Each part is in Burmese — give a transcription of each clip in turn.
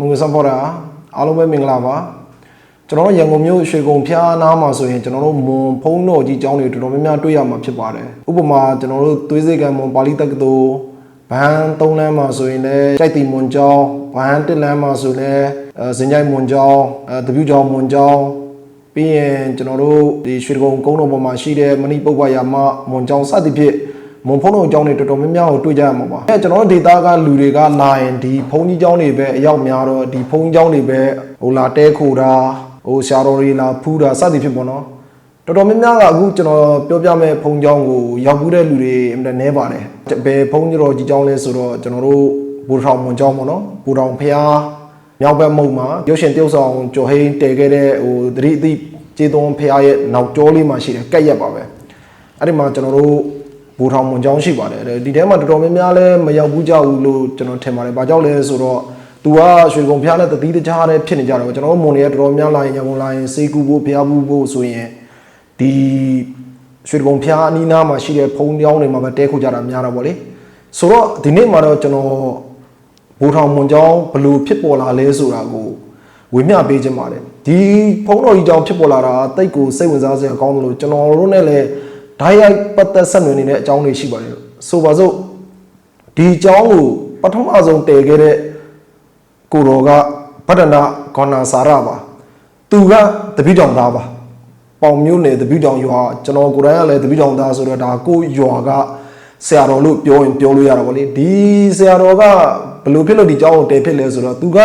မုံစံဖော်တာအားလုံးပဲမင်္ဂလာပါကျွန်တော်တို့ရန်ကုန်မြို့ရွှေကုံဖျားနားမှာဆိုရင်ကျွန်တော်တို့မွန်ဖုံးတော်ကြီးကျောင်းတွေတော်တော်များများတွေ့ရမှာဖြစ်ပါတယ်ဥပမာကျွန်တော်တို့သွေးစိတ်ကံမွန်ပါဠိတက္ကသိုလ်ဘန်း၃လမ်းမှာဆိုရင်လည်းကြိုက်တီမွန်ကျောင်းဘန်း၁လမ်းမှာဆိုလည်းအဲစင်ကြိုက်မွန်ကျောင်းအဲတပြူကျောင်းမွန်ကျောင်းပြီးရင်ကျွန်တော်တို့ဒီရွှေကုံကုန်းတော်ပေါ်မှာရှိတဲ့မဏိပုပ္ပယာမမွန်ကျောင်းစသဖြင့် မွန်ဖုံးတော်ကျောင်းတွေတော်တော်များများကိုတွေ့ကြရမှာပါအဲကျွန်တော်တို့ဒေတာကလူတွေကလာရင်ဒီဖုံးကြီးကျောင်းတွေပဲအရောက်များတော့ဒီဖုံးကျောင်းတွေပဲဟိုလာတဲခိုတာဟိုရှာတော်တွေလာဖူးတာစသဖြင့်ပေါ့နော်တော်တော်များများကအခုကျွန်တော်ပြောပြမဲ့ဖုံကြောင်းကိုရောက်ဘူးတဲ့လူတွေအမှန်တည်းနဲပါတယ်ဘယ်ဖုံကြောကြီးကြောင်းလဲဆိုတော့ကျွန်တော်တို့ဘူထောင်မွန်ကြောင်းပေါ့နော်ဘူထောင်ဖျားမြောက်ဘက်မုံမှာရုပ်ရှင်တယောက်ဆောင်ကျော်ဟိန်းတည်ခဲ့တဲ့ဟိုသတိအသိကျေးသွန်းဖျားရဲ့နောက်ကျောလေးမှာရှိတယ်ကက်ရက်ပါပဲအဲ့ဒီမှာကျွန်တော်တို့ ဘူထောင်မွန်ကြောင်းရှိပါတယ်ဒီထဲမှာတော်တော်များများလဲမရောက်ဘူးကြဘူးလို့ကျွန်တော်ထင်ပါတယ်ဘာကြောင့်လဲဆိုတော့သူကရွှေကုံဖျားနဲ့တတိတခြားတဲ့ဖြစ်နေကြတော့ကျွန်တော်တို့မွန်တွေကတော်တော်များလာရင်ရန်ကုန်လာရင်စေကူဖို့ဖျားဘူးဖို့ဆိုရင်ဒီရွှေတကုံဖျားအနီးနားမှာရှိတဲ့ဖုံးပြောင်းတွေမှာပဲတဲခုကြတာများတာပေါ့လေဆိုတော့ဒီနေ့မှာတော့ကျွန်တော်ဘူထောင်မွန်ကျောင်းဘလို့ဖြစ်ပေါ်လာလဲဆိုတာကိုဝေမျှပေးခြင်းပါတယ်ဒီဖုံးတော်ကြီးကျောင်းဖြစ်ပေါ်လာတာတိတ်ကိုစိတ်ဝင်စားစရာကောင်းတယ်လို့ကျွန်တော်တို့နဲ့လည်း ဓာတ်ရိုက်ပတ်သက်ဆက်နွယ်နေတဲ့အကြောင်းတွေရှိပါတယ်ဆိုပါစို့ဒီကျောင်းကိုပထမဆုံးတည်ခဲ့တဲ့ကိုတော်ကဗဒ္ဒနာဂေါဏစာရပါသူကတပိတောင်သားပါပေါင်မျိုးနယ်တပိတောင်ရွာကျွန်တော်ကိုယ်တိုင်ကလည်းတပိတောင်သားဆိုတော့ဒါကိုရွာကဆရာတော်လို့ပြောရင်ပြောလို့ရတာပေါ့လေဒီဆရာတော်ကဘယ်လိုဖြစ်လို့ဒီကျောင်းကိုတည်ဖြစ်လဲဆိုတော့သူက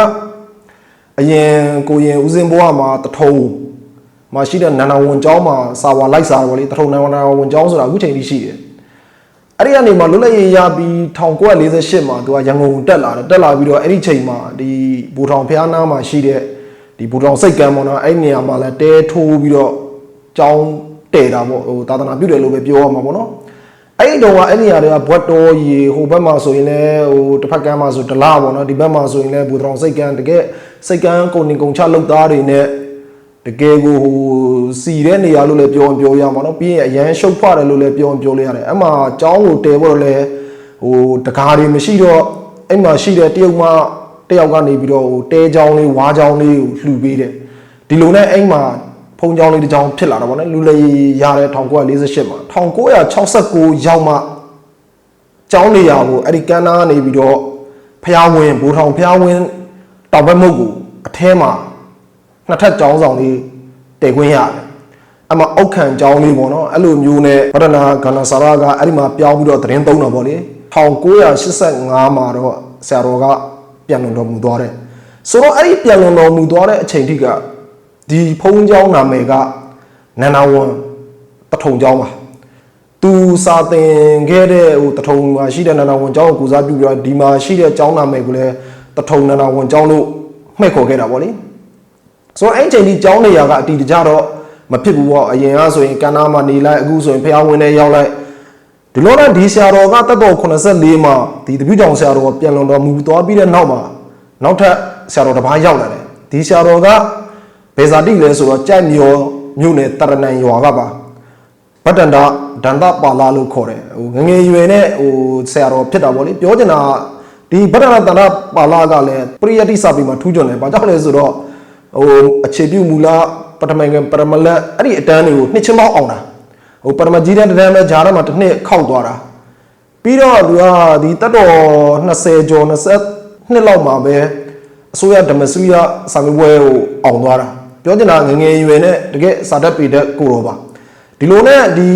အရင်ကိုရင်ဦးစင်ဘွားမှာတထုံ မှာရှိတဲ့နန္ဒဝန်ကျောင်းမှာစာဝါလိုက်စာပေါ့လေတထုံနန္ဒဝန်ကျောင်းဆိုတာအခုချိန်ထိရှိတယ်အဲ့ဒီကနေမှလွတ်လပ်ရေးရပြီး1948မှာသူကရန်ကုန်တက်လာတယ်တက်လာပြီးတော့အဲ့ဒီချိန်မှာဒီဘူထောင်ဖျားနားမှာရှိတဲ့ဒီဘူထောင်စိတ်ကံပေါ့နော်အဲ့ဒီနေရာမှာလည်းတဲထိုးပြီးတော့ကျောင်းတည်တာပေါ့ဟိုသာသနာပြုတယ်လို့ပဲပြောရမှာပေါ့နော်အဲ့ဒီတော့ကအဲ့ဒီနေရာတွေကဘွတ်တော်ရေဟိုဘက်မှာဆိုရင်လည်းဟိုတစ်ဖက်ကမ်းမှာဆိုဒလားပေါ့နော်ဒီဘက်မှာဆိုရင်လည်းဘူတောင်စိတ်ကန်းတကယ်စိတ်ကန်းကုန်နေကုန်ချလောက်သားတွေနဲ့ တကယ်ကိုဟိုစီတဲ့နေရာလို့လည်းပြောရင်ပြောရမှာနော်ပြီးရင်အရန်ရှုပ်ဖွားတယ်လို့လည်းပြောရင်ပြောလို့ရတယ်အဲ့မှာကျောင်းကိုတည်ဖို့တော့လည်းဟိုတကားတွေမရှိတော့အဲ့မှာရှိတဲ့တရုတ်မတယောက်ကနေပြီးတော့ဟိုတဲချောင်းလေးဝါးချောင်းလေးကိုလှူပေးတယ်ဒီလိုနဲ့အဲ့မှာဖုံကြောင်းလေးတစ်ကြောင်းဖြစ်လာတာပေါ့နော်လူလေရတဲ့1948မှာ1969ရောက်မှကျောင်းနေရာကိုအဲ့ဒီကန်းနာကနေပြီးတော့ဖျားဝင်ဘူထောင်ဖျားဝင်တောင်ဘက်မုတ်ကိုအထဲမှာ နှစ်ထပ်ကျောင်းဆောင်လေးတည်ခွင့်ရတယ်အမှအုတ်ခံကျောင်းလေးပေါ့နော်အဲ့လိုမျိုးနဲ့ဝဒနာဂန္ဓစာရကအဲ့ဒီမှာပြောင်းပြီးတော့သတင်းသုံးတော့ပေါ့လေ1985မှာတော့ဆရာတော်ကပြန်လွန်တော်မူသွားတယ်ဆိုတော့အဲ့ဒီပြန်လွန်တော်မူသွားတဲ့အချိန်ထိကဒီဖုန်းကျောင်းနာမည်ကနန္ဒဝန်တထုံကျောင်းပါသူစာသင်ခဲ့တဲ့ဟိုတထုံမှာရှိတဲ့နန္ဒဝန်ကျောင်းကိုကိုစားပြုပြီးတော့ဒီမှာရှိတဲ့ကျောင်းနာမည်ကိုလည်းတထုံနန္ဒဝန်ကျောင်းလို့မှတ်ခေါ်ခဲ့တာပေါ့လေ ဆိုတော့အဲ့ချိန်ကြီးကြောင်းနေရကအတီတကြတော့မဖြစ်ဘူးပေါ့အရင်ကဆိုရင်ကန္နာမှာနေလိုက်အခုဆိုရင်ဖျားဝင်နေရောက်လိုက်ဒီလိုတော့ဒီဆရာတော်ကတက်တော်84မှာဒီတပည့်တော်ဆရာတော်ကပြန်လွန်တော်မူသွားပြီးတဲ့နောက်မှာနောက်ထပ်ဆရာတော်တစ်ပါးရောက်လာတယ်ဒီဆရာတော်ကဘယ်ဇာတိလဲဆိုတော့ကြိုက်မြော်မြို့နယ်တရဏံရွာကပါဗတ္တန္တဒန္တပါလာလို့ခေါ်တယ်ဟိုငငယ်ရွယ်နဲ့ဟိုဆရာတော်ဖြစ်တာဗောလေပြောချင်တာဒီဗတ္တန္တပါလာကလည်းပရိယတိစာပေမှာထူးချွန်တယ်ဘာကြောင့်လဲဆိုတော့ ဟိုအခြေပြုမူလပထမငယ်ပရမလက်အဲ့ဒီအတန်းတွေကိုနှစ်ချင်းပေါင်းအောင်တာဟိုပရမကြီးတဲ့တန်းပဲဂျားထဲမှာတစ်နှစ်ခောက်သွားတာပြီးတော့သူကဒီတတ်တော်20ကျော်20နှစ်လောက်မှာပဲအစိုးရဓမ္မစရိယစာမေးပွဲကိုအောင်သွားတာပြောချင်တာငယ်ငယ်ရွယ်နဲ့တကယ်စာတတ်ပေတဲ့ကိုတော်ပါဒီလိုနဲ့ဒီ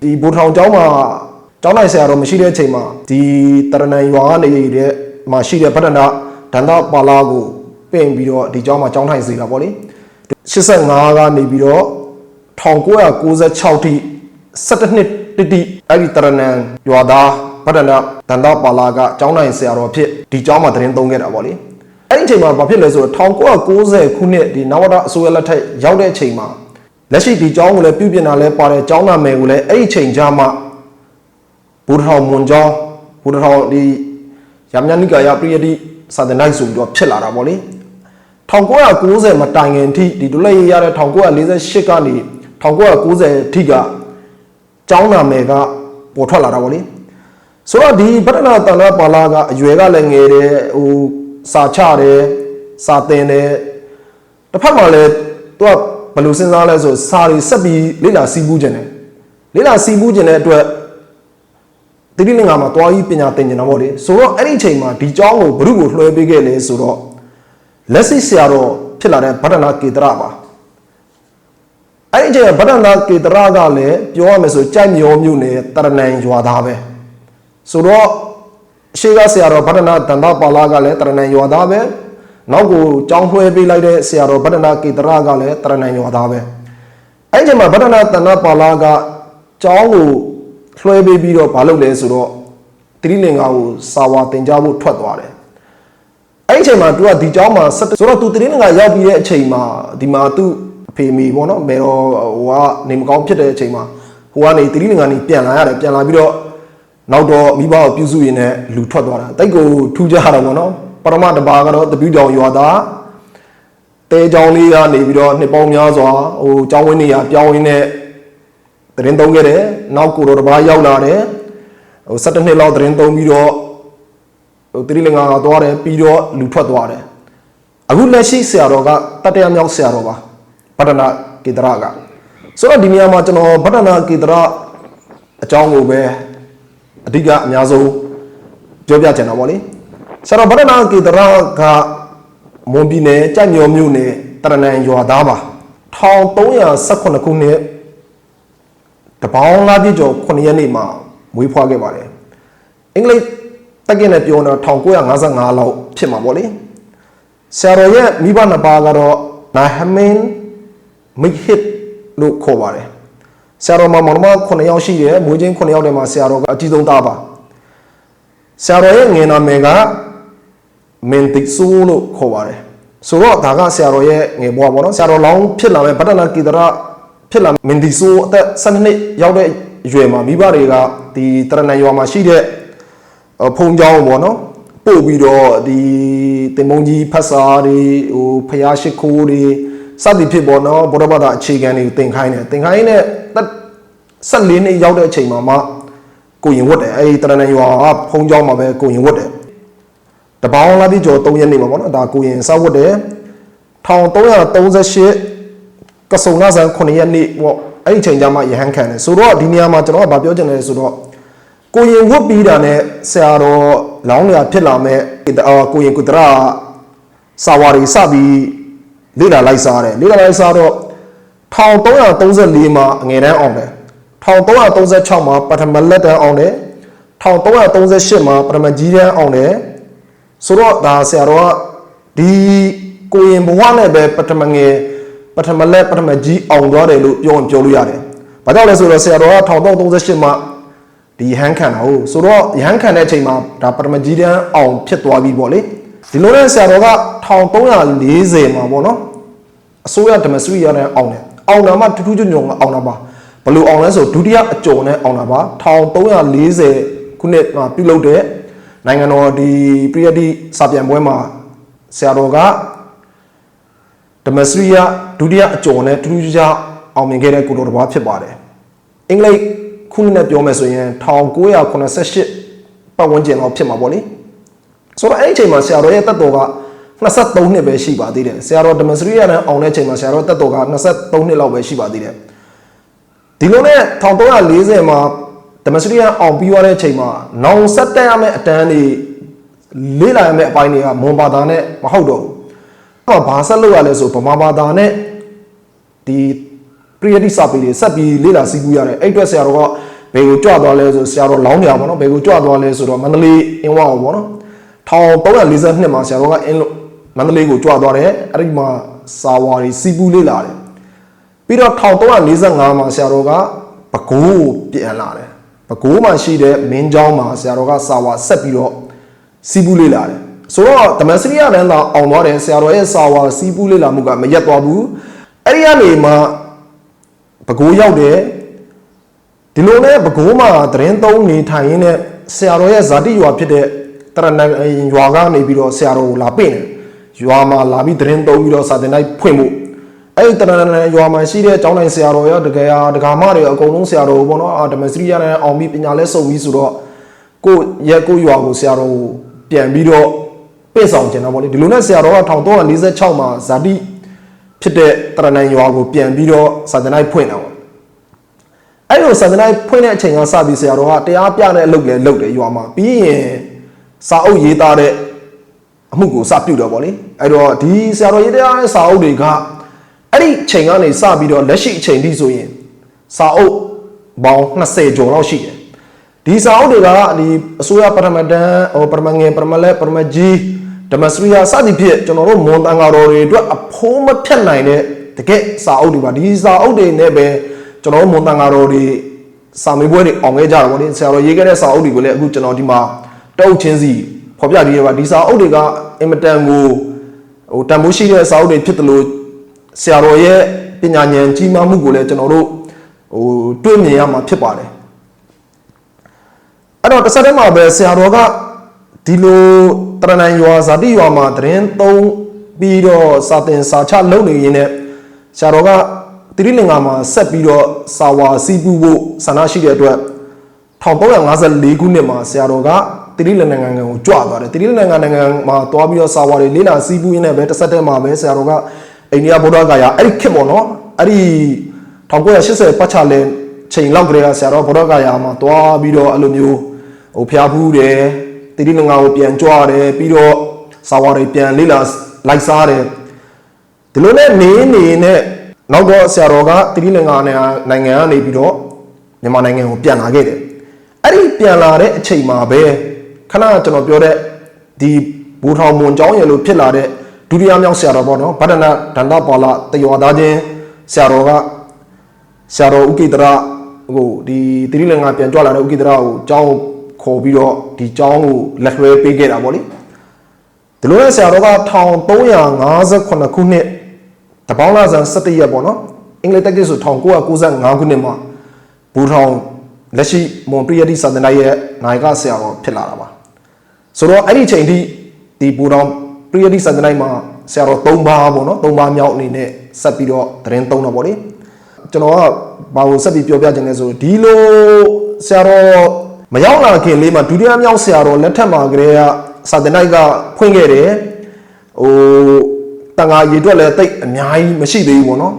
ဒီဘူထောင်ကျောင်းမှာကျောင်းနိုင်ဆရာတော်မရှိတဲ့အချိန်မှာဒီတရဏံရွာကနေနေတဲ့မှာရှိတဲ့ဗဒ္ဒနာဒန္တပါလာကို ပြင်ပြီးတော့ဒီကျောင်းမှာကျောင်းထိုင်စေတာပေါ့လေ85ကနေပြီးတော့1996ထိ17နှစ်တိတိအဲ့ဒီတရဏံရွာသားဗဒ္ဒနာဒန္တပါလာကကျောင်းနိုင်ဆရာတော်ဖြစ်ဒီကျောင်းမှာသတင်းသုံးခဲ့တာပေါ့လေအဲ့ဒီအချိန်မှာဘာဖြစ်လဲဆိုတော့1990ခုနှစ်ဒီနဝတအစိုးရလက်ထက်ရောက်တဲ့အချိန်မှာလက်ရှိဒီကျောင်းကိုလည်းပြုပြင်တာလဲပါတယ်ကျောင်းနာမည်ကိုလည်းအဲ့ဒီအချိန်ကြာမှဘူထထောင်မွန်ကျောင်းဘူထထောင်ဒီရမညာနိကာယပရိယတိစာသင်တိုင်းဆိုပြီးတော့ဖြစ်လာတာပေါ့လေ 1990မတိုင်ခင်ထိဒီဒုလက်ရရတဲ့1948ကနေ1990ထိကကျောင်းနာမည်ကပေါ်ထွက်လာတာပေါ့လေဆိုတော့ဒီဗတ္တနာတဏ္ဍပါလာကအရွယ်ကလည်းငယ်တယ်ဟိုစာချတယ်စာသင်တယ်တစ်ဖက်မှာလည်းသူကဘယ်လိုစဉ်းစားလဲဆိုစာတွေဆက်ပြီးလေ့လာစီးပူးခြင်းတယ်လေ့လာစီးပူးခြင်းတဲ့အတွက်တိတိလင်္ကာမှာတွားကြီးပညာသင်ကျင်တာပေါ့လေဆိုတော့အဲ့ဒီအချိန်မှာဒီကျောင်းကိုဘုရုကိုလွှဲပေးခဲ့လေဆိုတော့ လက်ရှိဆရာတော်ဖြစ်လာတဲ့ဗဒ္ဒနာကေတရပါအဲ့ဒီအချိန်ကဗဒ္ဒနာကေတရကလည်းပြောရမယ်ဆိုကြိုက်မျောမြို့နယ်တရဏံရွာသားပဲဆိုတော့အရှိကဆရာတော်ဗဒ္ဒနာတန်တာပါလာကလည်းတရဏံရွာသားပဲနောက်ကိုကျောင်းလွှဲပေးလိုက်တဲ့ဆရာတော်ဗဒ္ဒနာကေတရကလည်းတရဏံရွာသားပဲအဲ့ဒီအချိန်မှာဗဒ္ဒနာတန်တာပါလာကကျောင်းကိုလွှဲပေးပြီးတော့မလုပ်လဲဆိုတော့တိရိလင်္ကာကိုစာဝါတင်ကြဖို့ထွက်သွားတယ် အဲ့ဒီအချိန်မှာ तू ကဒီเจ้าမှာဆက်ဆိုတော့ तू တရင်ငါရောက်ပြီးတဲ့အချိန်မှာဒီမှာ तू အဖေမိပေါ့နော်မေတော့ဟိုကနေမကောင်းဖြစ်တဲ့အချိန်မှာဟိုကနေတရင်ငါနေပြန်လာရတယ်ပြန်လာပြီးတော့နောက်တော့မိဘကိုပြုစုရင်းနဲ့လူထွက်သွားတာတိတ်ကိုထူးခြားတာပေါ့နော်ပရမတပါကတော့တပူးတောင်ရွာသားတဲเจ้าလေးကနေပြီးတော့နှစ်ပေါင်းများစွာဟိုเจ้าဝင်းနေရပြောင်းရင်းနဲ့တရင်သုံးခဲ့တယ်နောက်ကိုတော့တပါးရောက်လာတယ်ဟို17နှစ်လောက်တရင်သုံးပြီးတော့ ဟိုတိရိလင်္ကာကသွားတယ်ပြီးတော့လူထွက်သွားတယ်အခုလက်ရှိဆရာတော်ကတတရမြောက်ဆရာတော်ပါဗဒ္ဒနာကေတရကဆိုတော့ဒီနေရာမှာကျွန်တော်ဗဒ္ဒနာကေတရအကြောင်းကိုပဲအဓိကအများဆုံးပြောပြချင်တာပေါ့လေဆရာတော်ဗဒ္ဒနာကေတရကမွန်ပြည်နယ်ကြိုက်မြော်မြို့နယ်တရဏံရွာသားပါ1318ခုနှစ်တပေါင်းလာပြည့်ကျော်9ရက်နေ့မှာမွေးဖွားခဲ့ပါတယ်အင်္ဂလိပ် တက်ကင်းနဲ့ပြောတော့1955လောက်ဖြစ်မှာပေါ့လေဆရာတော်ရဲ့မိဘနှစ်ပါးကတော့နာဟမင်မိဟစ်လို့ခေါ်ပါတယ်ဆရာတော်မှာမောင်နှမ9ယောက်ရှိတယ်မွေးချင်း9ယောက်ထဲမှာဆရာတော်ကအကြီးဆုံးသားပါဆရာတော်ရဲ့ငယ်နာမည်ကမင်တိဆူလို့ခေါ်ပါတယ်ဆိုတော့ဒါကဆရာတော်ရဲ့ငယ်ဘွားပေါ့နော်ဆရာတော်လောင်းဖြစ်လာမဲ့ဗဒ္ဒနာကိတရဖြစ်လာမင်တိဆူအသက်12နှစ်ရောက်တဲ့အရွယ်မှာမိဘတွေကဒီတရဏံရွာမှာရှိတဲ့အ ဖုံကြောင်းပေါ့နော်ပို့ပြီးတော့ဒီတင်မုံကြီးဖတ်စာတွေဟိုဖျားရှိခိုးတွေစသည်ဖြစ်ပေါ့နော်ဗုဒ္ဓဘာသာအခြေခံတွေသင်ခိုင်းတယ်သင်ခိုင်းတဲ့14နှစ်ရောက်တဲ့အချိန်မှာမှကိုရင်ဝတ်တယ်အဲဒီတရဏရွာကဖုံးကြောင်းမှာပဲကိုရင်ဝတ်တယ်တပေါင်းလာပြီးကျော်3ရက်နေမှာပေါ့နော်ဒါကိုရင်စဝတ်တယ်1338ကဆုံလာဆန်9ရက်နေ့ပေါ့အဲ့ဒီအချိန်ကျမှရဟန်းခံတယ်ဆိုတော့ဒီနေရာမှာကျွန်တော်ကဗာပြောချင်တယ်ဆိုတော့ ကိုရင်ဝတ်ပြီးတာနဲ့ဆရာတော်လောင်းလျာဖြစ်လာမဲ့အာကိုရင်ကုတရာစာဝါရီစပြီးလေ့လာလိုက်စားတယ်လေ့လာလိုက်စားတော့1334မှာအငယ်တန်းအောင်တယ်1336မှာပထမလက်တန်းအောင်တယ်1338မှာပထမကြီးတန်းအောင်တယ်ဆိုတော့ဒါဆရာတော်ကဒီကိုရင်ဘဝနဲ့ပဲပထမငယ်ပထမလက်ပထမကြီးအောင်သွားတယ်လို့ပြောရင်ပြောလို့ရတယ်။ဘာကြောင့်လဲဆိုတော့ဆရာတော်က1338မှာ ဒီရဟန်းခံတာဟုတ်ဆိုတော့ရဟန်းခံတဲ့အချိန်မှာဒါပထမကြီးတန်းအောင်ဖြစ်သွားပြီပေါ့လေဒီလိုနဲ့ဆရာတော်က1340မှာပေါ့နော်အစိုးရဓမ္မစရိယနဲ့အောင်တယ်အောင်တာမှထူးထူးချွန်ချွန်ကအောင်တာပါဘယ်လိုအောင်လဲဆိုဒုတိယအကျော်နဲ့အောင်တာပါ1340ခုနှစ်မှာပြုလုပ်တဲ့နိုင်ငံတော်ဒီပရိယတိစာပြန်ပွဲမှာဆရာတော်ကဓမ္မစရိယဒုတိယအကျော်နဲ့ထူးထူးခြားခြားအောင်မြင်ခဲ့တဲ့ကိုတော်တစ်ပါးဖြစ်ပါတယ်အင်္ဂလိပ် ခုနှစ်နဲ့ပြောမယ်ဆိုရင်1988ပတ်ဝန်းကျင်လောက်ဖြစ်မှာပေါ့လေဆိုတော့အဲ့ဒီအချိန်မှာဆရာတော်ရဲ့တက်တော်က23နှစ်ပဲရှိပါသေးတယ်ဆရာတော်ဓမ္မစရိယနဲ့အောင်တဲ့အချိန်မှာဆရာတော်တက်တော်က23နှစ်လောက်ပဲရှိပါသေးတယ်ဒီလိုနဲ့1340မှာဓမ္မစရိယအောင်ပြီးသွားတဲ့အချိန်မှာနောင်ဆက်တက်ရမယ့်အတန်းတွေလေးလာရမယ့်အပိုင်းတွေကမွန်ဘာသာနဲ့မဟုတ်တော့ဘူးအဲ့တော့ဘာဆက်လုပ်ရလဲဆိုဗမာဘာသာနဲ့ဒီပရိယတိစာပေတွေဆက်ပြီးလေ့လာစီးပူးရတယ်အဲ့အတွက်ဆရာတော်က ဘယ်ကိုကြွသွားလဲဆိုဆရာတော်လောင်းကြပါတော့ဘယ်ကိုကြွသွားလဲဆိုတော့မန္တလေးအင်းဝအောင်ပေါ့နော်1342မှာဆရာတော်ကအင်းလို့မန္တလေးကိုကြွသွားတယ်အဲ့ဒီမှာစာဝါတွေစီးပူးလေ့လာတယ်ပြီးတော့1345မှာဆရာတော်ကပဲခူးကိုပြန်လာတယ်ပဲခူးမှာရှိတဲ့မင်းเจ้าမှာဆရာတော်ကစာဝါဆက်ပြီးတော့စီးပူးလေ့လာတယ်ဆိုတော့ဓမ္မစရိယတန်းသာအောင်သွားတယ်ဆရာတော်ရဲ့စာဝါစီးပူးလေ့လာမှုကမရက်သွားဘူးအဲ့ဒီကနေမှ ပဲခူးရောက်တယ် ဒီလိုနဲ့ပဲခူးမှာသတင်းသုံးနေထိုင်ရင်းနဲ့ဆရာတော်ရဲ့ဇာတိရွာဖြစ်တဲ့တရဏံရွာကနေပြီးတော့ဆရာတော်ကိုလာပင့်တယ်ရွာမှာလာပြီးသတင်းသုံးပြီးတော့စာသင်တိုင်းဖွင့်ဖို့အဲ့ဒီတရဏံရွာမှာရှိတဲ့ကျောင်းတိုင်းဆရာတော်ရောတကယ်ဟာဒကာမတွေအကုန်လုံးဆရာတော်ဘောနော်အာဓမ္မစရိယနဲ့အောင်ပြီးပညာလဲစုံပြီးဆိုတော့ကိုယ့်ရဲ့ကိုယ့်ရွာကိုဆရာတော်ကိုပြန်ပြီးတော့ပပင့်ဆောင်ကျင်တာပေါ့လေဒီလိုနဲ့ဆရာတော်က1346မှာဇာတိဖြစ်တဲ့တရဏံရွာကိုပြန်ပြီးတော့စာသင်တိုင်းဖွင့်တာပေါ့အဲ့ လိုစာသင်တိုင်းဖွင့်တဲ့အချိန်ကစပြီးဆရာတော်ကတရားပြတဲ့အလုပ်လည်းလုပ်တယ်ရွာမှာပြီးရင်စာအုပ်ရေးသားတဲ့အမှုကိုစပြုတော့ဗောလေအဲ့တော့ဒီဆရာတော်ရေးတရားတဲ့စာအုပ်တွေကအဲ့ဒီချိန်ကနေစပြီးတော့လက်ရှိအချိန်ထိဆိုရင်စာအုပ်ပေါင်း20ကျော်လောက်ရှိတယ်ဒီစာအုပ်တွေကဒီအစိုးရပထမတန်းဟိုပထမငယ်ပထမလက်ပထမကြီးဓမ္မစရိယာစသည်ဖြင့်ကျွန်တော်တို့မွန်တန်ဃာတော်တွေအတွက်အဖိုးမဖြတ်နိုင်တဲ့တကယ်စာအုပ်တွေပါဒီစာအုပ်တွေနဲ့ပဲ ကျွန်တော်တို့မွန်တန်ဃာတော်တွေစာမေးပွဲတွေအောင်ခဲ့ကြတာဗောလေဆရာတော်ရေးခဲ့တဲ့စာအုပ်တွေကိုလည်းအခုကျွန်တော်ဒီမှာတုတ်ချင်းစီဖော်ပြပြီးရပါဒီစာအုပ်တွေကအင်မတန်ကိုဟိုတန်ဖိုးရှိတဲ့စာအုပ်တွေဖြစ်တယ်လို့ဆရာတော်ရဲ့ပညာဉာဏ်ကြီးမားမှုကိုလည်းကျွန်တော်တို့ဟိုတွေ့မြင်ရမှာဖြစ်ပါတယ်အဲ့တော့တစ်ဆက်တည်းမှာပဲဆရာတော်ကဒီလိုတရဏံရွာဇာတိရွာမှာတရင်သုံးပြီးတော့စာတင်စာချလုပ်နေရင်းနဲ့ဆရာတော်က တိရိလင်္ကာမှာဆက်ပြီးတော့စာဝါစီးပူဖို့ဆန္ဒရှိတဲ့အတွက်1354ခုနှစ်မှာဆရာတော်ကတိရိလင်္ကာနိုင်ငံကိုကြွသွားတယ်တိရိလင်္ကာနိုင်ငံမှာတွားပြီးတော့စာဝါတွေလေးလာစီးပူရင်းနဲ့ပဲတစ်ဆက်တည်းမှာပဲဆရာတော်ကအိန္ဒိယဗုဒ္ဓဂါယာအဲ့ဒီခေတ်ပေါ့နော်အဲ့ဒီ1980ပတ်ချလဲချိန်လောက်ကလေးကဆရာတော်ဗုဒ္ဓဂါယာမှာတွားပြီးတော့အဲ့လိုမျိုးဟိုဖျားဖူးတယ်တိရိလင်္ကာကိုပြန်ကြွတယ်ပြီးတော့စာဝါတွေပြန်လေးလာလိုက်စားတယ်ဒီလိုနဲ့နေနေနဲ့ နောက်တော့ဆရာတော်ကတိရိလင်္ကာနိုင်ငံကနေပြီးတော့မြန်မာနိုင်ငံကိုပြန်လာခဲ့တယ်အဲ့ဒီပြန်လာတဲ့အချိန်မှာပဲခဏကျွန်တော်ပြောတဲ့ဒီဘူထောင်မွန်ကျောင်းရလို့ဖြစ်လာတဲ့ဒုတိယမြောက်ဆရာတော်ပေါ့နော်ဗဒနာဒန္တပါလာတယောသားချင်းဆရာတော်ကဆရာတော်ဥကိတရဟိုဒီတိရိလင်္ကာပြန်ကြွလာတဲ့ဥကိတရကိုကျောင်းခေါ်ပြီးတော့ဒီကျောင်းကိုလက်လွှဲပေးခဲ့တာပေါ့လေဒီလိုနဲ့ဆရာတော်က1358ခုနှစ် တပေါင်းလာဆန်17ရက်ပေါ့နော်အင်္ဂလိပ်တက္ကသိုလ်1995ခုနှစ်မှာဘူထောင်လက်ရှိမွန်ပရိယတိစာသင်တိုင်းရဲ့နိုင်ကဆရာတော်ဖြစ်လာတာပါဆိုတော့အဲ့ဒီချိန်ထိဒီဘူထောင်ပရိယတိစာသင်တိုင်းမှာဆရာတော်၃ပါးပေါ့နော်၃ပါးမြောက်အနေနဲ့ဆက်ပြီးတော့သတင်းသုံးတော့ပေါ့လေကျွန်တော်ကဘာလို့ဆက်ပြီးပြောပြခြင်းလဲဆိုဒီလိုဆရာတော်မရောက်လာခင်လေးမှာဒုတိယမြောက်ဆရာတော်လက်ထက်မှာကလေးကစာသင်တိုက်ကဖွင့်ခဲ့တယ်ဟို တန်ဃာရေတွက်လည်းတိတ်အများကြီးမရှိသေးဘူးပေါ့နော်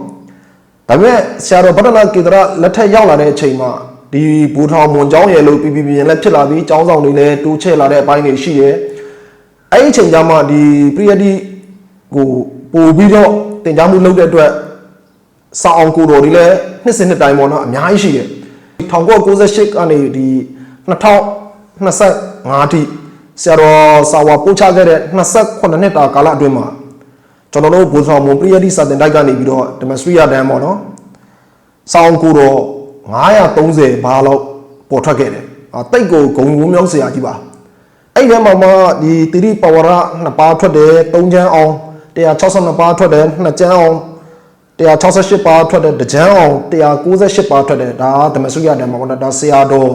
ဒါပေမဲ့ဆရာတော်ဗဒနာကေတရလက်ထက်ရောက်လာတဲ့အချိန်မှာဒီဘူထောင်မွန်ကျောင်းရယ်လို့ပြပြပြလည်းဖြစ်လာပြီးကျောင်းဆောင်တွေလည်းတိုးချဲ့လာတဲ့အပိုင်းတွေရှိတယ်အဲ့ဒီအချိန်ကျမှဒီပရိယတိကိုပို့ပြီးတော့တင် जा မှုလုပ်တဲ့အတွက်စာအောင်ကိုတော်တွေလည်းနှစ်စဉ်နှစ်တိုင်းပေါ့နော်အများကြီးရှိတယ်1998ကနေဒီ2025အထိဆရာတော်စာဝါပို့ချခဲ့တဲ့28နှစ်တာကာလအတွင်းမှာ ကျွန်တော်တို့ဘူဆောင်မွန်ပရိယတိစာတင်တိုက်ကနေပြီးတော့ဓမ္မစရိယတန်းပေါ့နော်စောင်းကိုတော့930ဘာလောက်ပေါ်ထွက်ခဲ့တယ်အတိတ်ကိုဂုံဝန်းမြောက်စရာကြီးပါအဲ့ဒီမှာမှဒီတိရိပဝရနှစ်ပါးထွက်တယ်၃ချမ်းအောင်162ပါးထွက်တယ်နှစ်ချမ်းအောင်168ပါးထွက်တယ်တကြမ်းအောင်198ပါးထွက်တယ်ဒါဓမ္မစရိယတန်းမှာပေါ့နော်ဒါဆရာတော်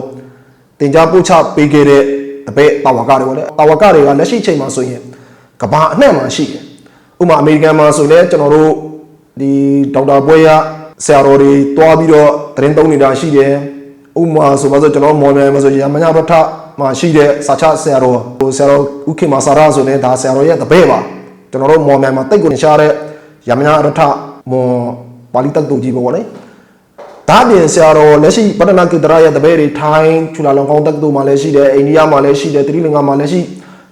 တင် जा ပို့ချပေးခဲ့တဲ့အဘဲတာဝကတွေပေါ့လေတာဝကတွေကလက်ရှိချိန်မှာဆိုရင်ကဘာအနှံ့မှာရှိတယ် ဥပမာအမေရိကန်မှာဆိုလည်းကျွန်တော်တို့ဒီဒေါက်တာပွဲရဆရာတော်တွေတွားပြီးတော့သတင်းသုံးနေတာရှိတယ်ဥပမာဆိုပါစို့ကျွန်တော်မော်နယ်မှာဆိုရမညာရထမှာရှိတဲ့စာချဆရာတော်ဟိုဆရာတော်ဥခေမာစာရဆိုလည်းဒါဆရာတော်ရဲ့တပည့်ပါကျွန်တော်တို့မော်နယ်မှာတိတ်ကိုရှားတဲ့ရမညာရထမွန်ပါဠိတက္ကသိုလ်ကြီးပေါ့လေဒါပြင်ဆရာတော်လက်ရှိပတ္တနာကိတရရဲ့တပည့်တွေထိုင်းချူလာလောင်ကောင်းတက္ကသိုလ်မှာလည်းရှိတယ်အိန္ဒိယမှာလည်းရှိတယ်သတိလင်္ကာမှာလည်းရှိ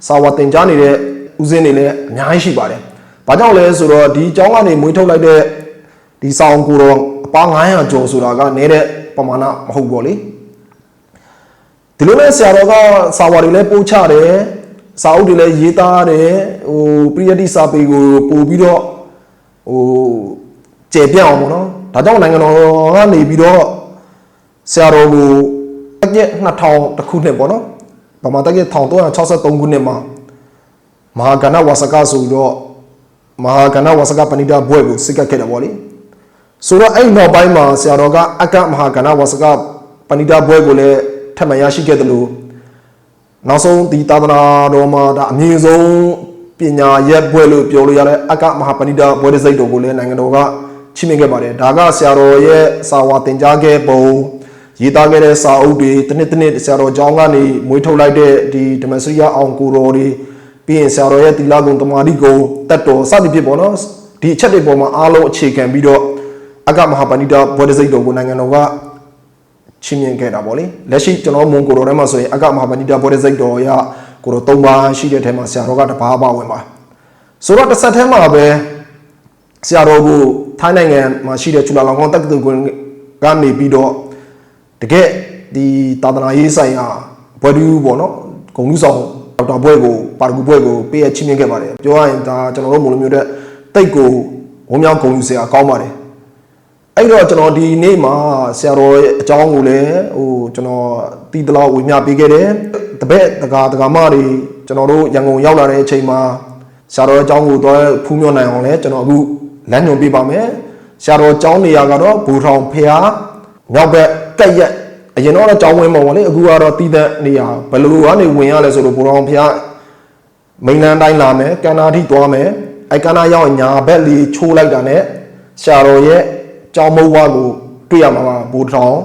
စာဝါတင်ကြားနေတဲ့ဦးစင်းတွေလည်းအများကြီးရှိပါတယ်။ ဘာကြောင့်လဲဆိုတော့ဒီအကြောင်းကနေမွေးထုတ်လိုက်တဲ့ဒီဆောင်ကိုတော့အပား900ကျော်ဆိုတာကနည်းတဲ့ပမာဏမဟုတ်ပေါ့လေ။ဒီလိုနဲ့ဆရာတော်ကစာဝါတွေလည်းပို့ချတယ်စာအုပ်တွေလည်းရေးသားတယ်ဟိုပရိယတိစာပေကိုပို့ပြီးတော့ဟိုကျေပြန့်အောင်ပေါ့နော်။ဒါကြောင့်နိုင်ငံတော်ကနေပြီးတော့ဆရာတော်ကိုတက်က2000တခုနှစ်ပေါ့နော်။ဗမာတက်က1363ခုနှစ်မှာမဟာကဏ္ဍဝါစကဆိုတော့ မဟာကဏ္ဍဝါစကပဏိတာဘွဲ့ကိုစစ်ကတ်ခဲ့တယ်ဗောလေဆိုတော့အဲ့နောက်ပိုင်းမှာဆရာတော်ကအကမဟာကဏ္ဍဝါစကပဏိတာဘွဲ့ကိုလည်းထပ်မံရရှိခဲ့တယ်လို့နောက်ဆုံးဒီသာသနာတော်မှာဒါအမြင့်ဆုံးပညာရက်ဘွဲ့လို့ပြောလို့ရတဲ့အကမဟာပဏိတာဘွဲ့တဲ့စိတ်တော်ကိုလည်းနိုင်ငံတော်ကချီးမြှင့်ခဲ့ပါတယ်ဒါကဆရာတော်ရဲ့စာဝါသင်ကြားခဲ့ပုံရေးသားခဲ့တဲ့စာအုပ်တွေတစ်နှစ်တစ်နှစ်ဆရာတော်ကျောင်းကနေမွေးထုတ်လိုက်တဲ့ဒီဓမ္မစရိယအောင်ကိုတော်တွေ ပြီးရင်ဆရာတော်ရဲ့တီလာကုံတမာတိကုံတတ်တော်စသဖြင့်ပေါ့နော်ဒီအချက်တွေပေါ်မှာအားလုံးအခြေခံပြီးတော့အကမဟာပဏိတဘောဓိစိတ်တော်ကိုနိုင်ငံတော်ကချင်းမြင်ခဲ့တာပေါ့လေလက်ရှိကျွန်တော်မွန်ကိုတော်ထဲမှာဆိုရင်အကမဟာပဏိတဘောဓိစိတ်တော်ရကိုတော်၃ပါးရှိတဲ့ထဲမှာဆရာတော်ကတစ်ပါးပါဝင်ပါဆိုတော့တစ်ဆက်ထဲမှာပဲဆရာတော်ကိုထိုင်းနိုင်ငံမှာရှိတဲ့ချူလာလောင်ကောင်တက္ကသိုလ်ကနေပြီးတော့တကယ်ဒီသာသနာရေးဆိုင်ရာဘွဲတူးပေါ့နော်ဂုံလူဆောင်ဒေါ က်တာဘွဲကိုပါရဂူဘွဲကိုပေးရချင်းမြင့်ခဲ့ပါတယ်ပြောရရင်ဒါကျွန်တော်တို့မလိုမျိုးတဲ့တိတ်ကိုဝမ်းမြောက်ဂုံယူစရာကောင်းပါတယ်အဲ့တော့ကျွန်တော်ဒီနေ့မှာဆရာတော်ရဲ့အကြောင်းကိုလည်းဟိုကျွန်တော်တီးတလောက်ဝေမျှပေးခဲ့တယ်တပည့်တကာတကာမတွေကျွန်တော်တို့ရန်ကုန်ရောက်လာတဲ့အချိန်မှာဆရာတော်ရဲ့အကြောင်းကိုတော့ဖူးမြော်နိုင်အောင်လဲကျွန်တော်အခုလမ်းညွှန်ပေးပါမယ်ဆရာတော်အကြောင်းနေရာကတော့ဘူထောင်ဖျားနောက်ဘက်ကက်ရက် အရင်တော့ကြောင်းဝင်းပုံပေါ့လေအခုကတော့တီးတဲ့နေရာဘယ်လိုကနေဝင်ရလဲဆိုတော့ဘုရောင်ဖျားမိန်လန်းတိုင်းလာမယ်ကန်နာထိသွားမယ်အဲကန်နာရောက်ရင်ညာဘက်လေးချိုးလိုက်တာနဲ့ရှာတော်ရဲ့ကြောင်းမုတ်ဝါကိုတွေ့ရမှာပါဘူထောင်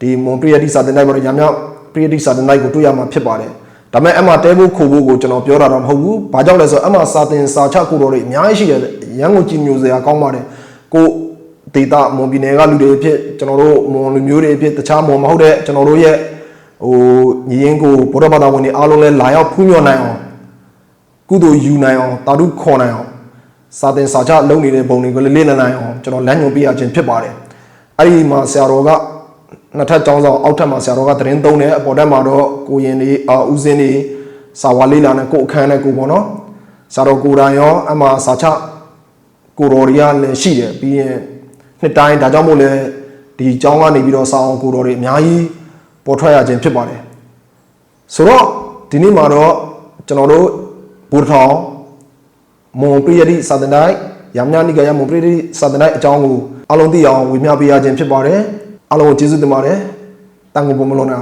ဒီမွန်ပရိယတိစာတင်တိုင်းပေါ့လေညာမြောက်ပရိယတိစာတင်တိုင်းကိုတွေ့ရမှာဖြစ်ပါတယ်ဒါပေမဲ့အမှတဲဖို့ခိုဖို့ကိုကျွန်တော်ပြောတာတော့မဟုတ်ဘူး။ဘာကြောင့်လဲဆိုတော့အမှစာတင်စာချကိုတော်တွေအများကြီးရှိတယ်။ရန်ကုန်ကြည်မျိုးစရာကောင်းပါတယ်။ကို ဒေတာမွန်ပြည်နယ်ကလူတွေဖြစ်ကျွန်တော်တို့မွန်လူမျိုးတွေဖြစ်တခြားမွန်မဟုတ်တဲ့ကျွန်တော်တို့ရဲ့ဟိုညီရင်ကိုဗုဒ္ဓဘာသာဝင်တွေအားလုံးလဲလာရောက်ဖူးမြော်နိုင်အောင်ကုသိုလ်ယူနိုင်အောင်တာဓုခေါ်နိုင်အောင်စာသင်စာချလုပ်နေတဲ့ပုံတွေကိုလည်းလေ့လာနိုင်အောင်ကျွန်တော်လမ်းညွှန်ပေးရခြင်းဖြစ်ပါတယ်အဲ့ဒီမှာဆရာတော်ကနှစ်ထပ်ကျောင်းဆောင်အောက်ထပ်မှာဆရာတော်ကသတင်းသုံးတယ်အပေါ်ထပ်မှာတော့ကိုရင်တွေအာဦးစင်းတွေစာဝါလေးလာနဲ့ကိုအခန်းနဲ့ကိုပေါ့နော်ဆရာတော်ကိုယ်တိုင်ရောအမှစာချကိုတော်တွေကလည်းရှိတယ်ပြီးရင် နှစ်တိုင်းဒါကြောင့်မို့လဲဒီကျောင်းကနေပြီးတော့စာအောင်ကိုတော်တွေအများကြီးပေါ်ထွက်ရခြင်းဖြစ်ပါတယ်ဆိုတော့ဒီနေ့မှာတော့ကျွန်တော်တို့ဘူထောင်မွန်ပရိယတိစာသနိုင်ယမညာနိကယမွန်ပရိယတိစာသနိုင်အကြောင်းကိုအလုံးသိအောင်ဝေမျှပေးရခြင်းဖြစ်ပါတယ်အလုံးကိုကျေးဇူးတင်ပါတယ်တန်ကုန်ဘုံမလုံးနာ